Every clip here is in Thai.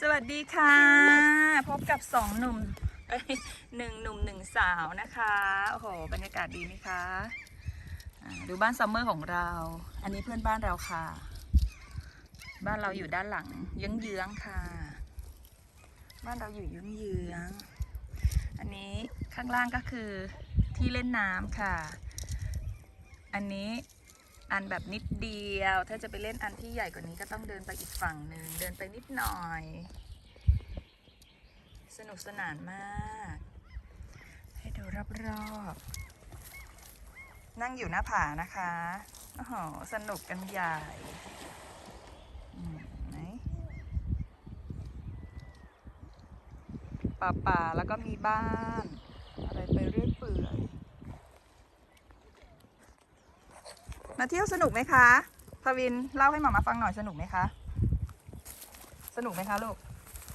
สวัสดีค่ะ พบกับสองหนุ่มหนึ่งหนุ่มหนึ่งสาวนะคะ โอ้โห บรรยากาศดีไหมคะ ดูบ้านซัมเมอร์ของเรา อันนี้เพื่อนบ้านเราค่ะ บ้านเราอยู่ด้านหลังเยื้องๆค่ะ บ้านเราอยู่เยื้องๆอันนี้ข้างล่างก็คือที่เล่นน้ำค่ะ อันนี้ อันแบบนิดเดียว ถ้าจะไปเล่นอันที่ใหญ่กว่านี้ก็ต้องเดินไปอีกฝั่งหนึ่ง เดินไปนิดหน่อย สนุกสนานมาก ให้ดูรอบๆ นั่งอยู่หน้าผานะคะ โอ้โห สนุกกันใหญ่ป่าป่าๆแล้วก็มีบ้าน อะไรไปเรื่อยเปื่อย มาเที่ยวสนุกไหมคะพวินเล่าให้หมามาฟังหน่อยสนุกไหมคะ สนุกไหมคะลูก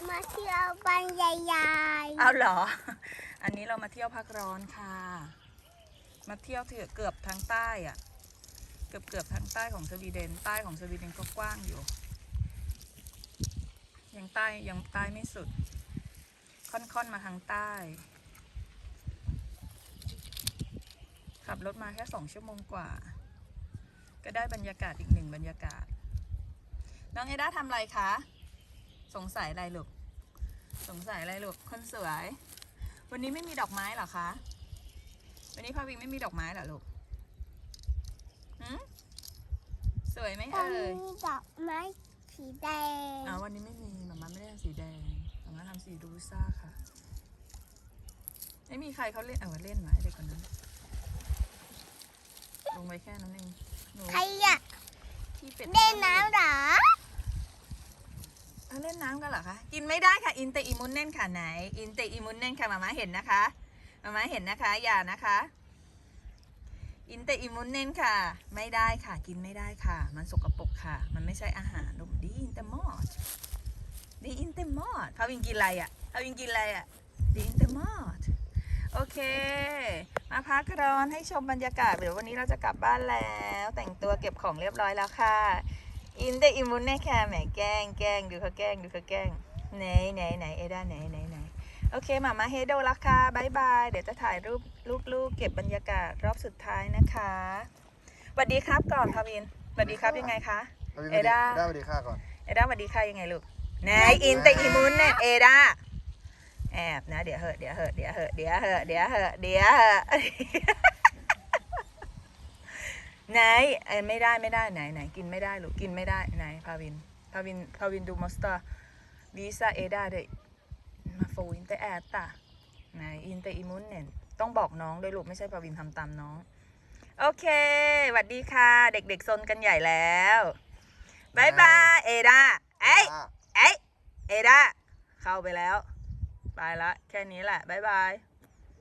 มาเที่ยวบ้านยายยายเอาเหรอ อันนี้เรามาเที่ยวพักร้อนค่ะ มาเที่ยวเถอะเกือบทางใต้อะเกือบเกือบทางใต้ของสวีเดน ใต้ของสวีเดนก็กว้างอยู่ยังใต้ยังใต้ไม่สุด ค่อนๆมาทางใต้ ขับรถมาแค่สองชั่วโมงกว่า ก็ได้บรรยากาศอีกหนึ่งบรรยากาศ น้องเอด้าทำอะไรคะ สงสัยอะไรลูก สงสัยอะไรลูก คนสวย วันนี้ไม่มีดอกไม้เหรอคะ วันนี้พ่อวิงไม่มีดอกไม้เหรอลูกหืมสวยไหมตอนเอ่ยนี้ดอกไม้สีแดงอ๋อวันนี้ไม่มีหมาม่าไม่ได้ทำสีแดงหมาม่าทำสีรูซ่าค่ะ ไม่มีใครเขาเล่นเอาเล่นไหมเด็กคนนั้นลง ไปแค่นั้นเองหนูใครอยากที่เป็ดเล่นน้ำเหรอเอาเล่นน้ำกันเหรอคะ กินไม่ได้ค่ะ อินเตอิมุนเน่นค่ะไหน อินเตอิมุนเน่นค่ะหมาม่าเห็นนะคะหมาม่าเห็นนะคะ อย่านะคะ อินเตอิมุนเน่นค่ะ ไม่ได้ค่ะ กินไม่ได้ค่ะ มันสกปรกค่ะ มันไม่ใช่อาหารลูกดีอินเตมอดดีอินเตมอดพาวินกินอะไรอะพาวินกินอะไรอะดีอินเตมอด โอเค มาพักร้อนให้ชมบรรยากาศ เดี๋ยววันนี้เราจะกลับบ้านแล้ว แต่งตัวเก็บของเรียบร้อยแล้วค่ะ อินเตอิมุนเน่ค่ะแหมแกล้งแกล้งดูเขาแกล้งดูเขาแกล้งไหนไหนไหนเอด้าไหนไหนไหนโอเคมามาเฮโดละค่ะบายบาย เดี๋ยวจะถ่ายรูปลูกๆเก็บบรรยากาศรอบสุดท้ายนะคะสวัสดีครับก่อนพาวินสวัสดีครับยังไงคะ เอด้าเอด้าสวัสดีค่ะก่อน เอด้าสวัสดีค่ะยังไงลูกไหนอินเตอิมุนเน่เอด้า แอบนะ เดี๋ยวเหอะเดี๋ยวเหอะเดี๋ยวเหอะเดี๋ยวเหอะเดี๋ยวเหอะเดี๋ยวเหอะไหนเอ้ยไม่ได้ไม่ได้ไหนไหนกินไม่ได้ลูกกินไม่ได้ไหนพาวินพาวินพาวินดูมอสตาวิซาเอดาเดมาโฟอินเตแอตตาไหนอินเตอิมุนเน่นต้องบอกน้องด้วยลูกไม่ใช่พาวินทำตามน้อง โอเคสวัสดีค่ะ เด็กๆซนกันใหญ่แล้วบายบายเอดาเอ้ยอะเอ้ยเอดาเข้าไปแล้ว ไปละ แค่นี้แหละบายบาย